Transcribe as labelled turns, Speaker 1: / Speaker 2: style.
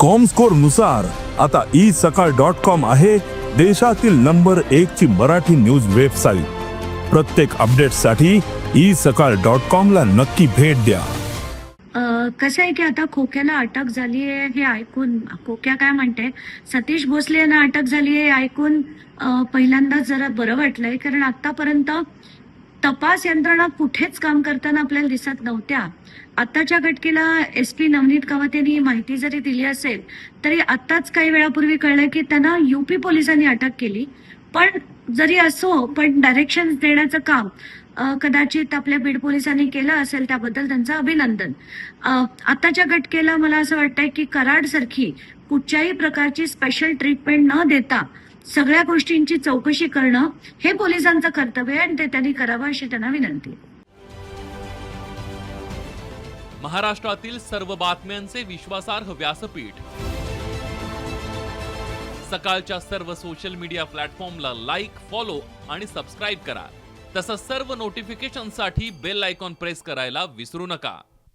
Speaker 1: कॉमस्कोरनुसार आता ई सकाळ dot com आहे देशातील नंबर एक ची मराठी न्यूज वेबसाईट प्रत्येक अपडेटसाठी ई सकाळ डॉट कॉम ला नक्की भेट द्या.
Speaker 2: कसं आहे की आता खोक्याला अटक झाली आहे हे ऐकून खोक्या काय म्हणते? सतीश भोसले यांना अटक झाली आहे ऐकून पहिल्यांदाच जरा बरं वाटलंय कारण आतापर्यंत तपास यंत्रणा कुठेच काम करताना आपल्याला दिसत नव्हत्या. आताच्या घटकेला एस पी नवनीत कामत यांनी माहिती जरी दिली असेल तरी आत्ताच काही वेळापूर्वी कळलं की त्यांना युपी पोलिसांनी अटक केली. पण जरी असो पण डायरेक्शन देण्याचं काम कदाचित आपल्या बीड पोलिसांनी केलं असेल त्याबद्दल त्यांचं अभिनंदन. आताच्या घटकेला मला असं वाटतंय की कराड सारखी कुठच्याही प्रकारची स्पेशल ट्रीटमेंट न देता सगळ्या गोष्टींची चौकशी करणं हे पोलिसांचं कर्तव्य आहे आणि ते त्यांनी करावं अशी त्यांना विनंती.
Speaker 3: महाराष्ट्रातील सर्व बातम्यांचे विश्वासार्ह व्यासपीठ. सकाळच्या सर्व सोशल मीडिया प्लॅटफॉर्मला लाईक फॉलो आणि सबस्क्राईब करा. तसंच सर्व नोटिफिकेशनसाठी बेल आयकॉन प्रेस करायला विसरू नका.